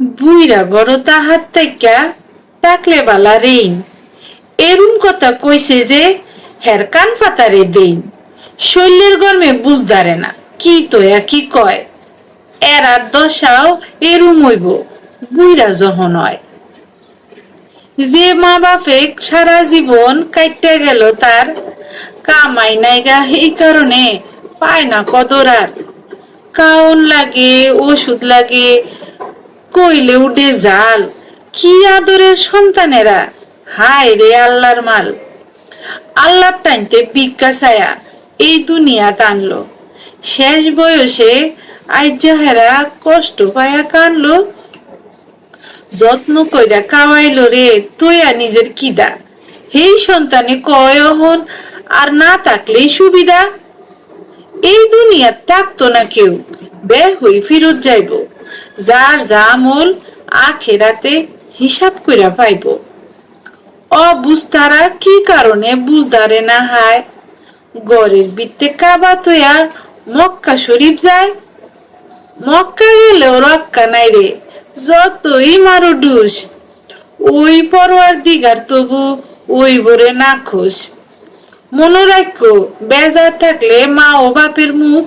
বুইরা গড় তাহার তাইকা ডাকলে বালা রেইন। এরুম কথা কইছে যে, হের কান ফাতারে দেইন। শৈলের গরমে বুঝদারে না, কি তোয়া, কি কয়। এরার দশাও এরুম হইব বুইরা যখন হয়। যে মা বাপে সারা জীবন কাইটে গেল তার, কামাই নাইগা এই কারণে পায় না কদর আর। কাউন লাগে, ওষুধ লাগে কইলে উঠে জাল কি আদরের সন্তানেরা? হায় রে আল্লাহর মাল। আল্লাহর টাইনতে ভিক্ষা ছায়া এই দুনিয়া টানলো শেষ বয়সে আইজাহেরা কষ্ট পায়া কানলো যত্ন কইরা কাওয়াইলো রে তুইয়া নিজের কিদা। হেই সন্তানে, কয় অহন, আর না থাকলেই সুবিধা? এই দুনিয়া থাকতো না কেউ। বে হই ফিরত যাইব। যার যা আমল আখেরাতে হিসাব কইরা পাইব। অবুঝতারা কি কারণে বুঝদারে না হায়? গড়ের বিত্তে কাবা তোয়া মক্কা শরীফ যায়। মক্কা গেলেও রক্কা নাই রে, যতই মারো ডুস। ওই পরোয়ার দিগার তবু ওই বরে না খোস। মনোরাক্য বেজার থাকলে মা ও বাপের মুখ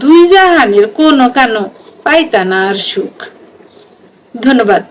দুই জাহানের কোনো কানো পাইতা না আর সুখ। ধন্যবাদ।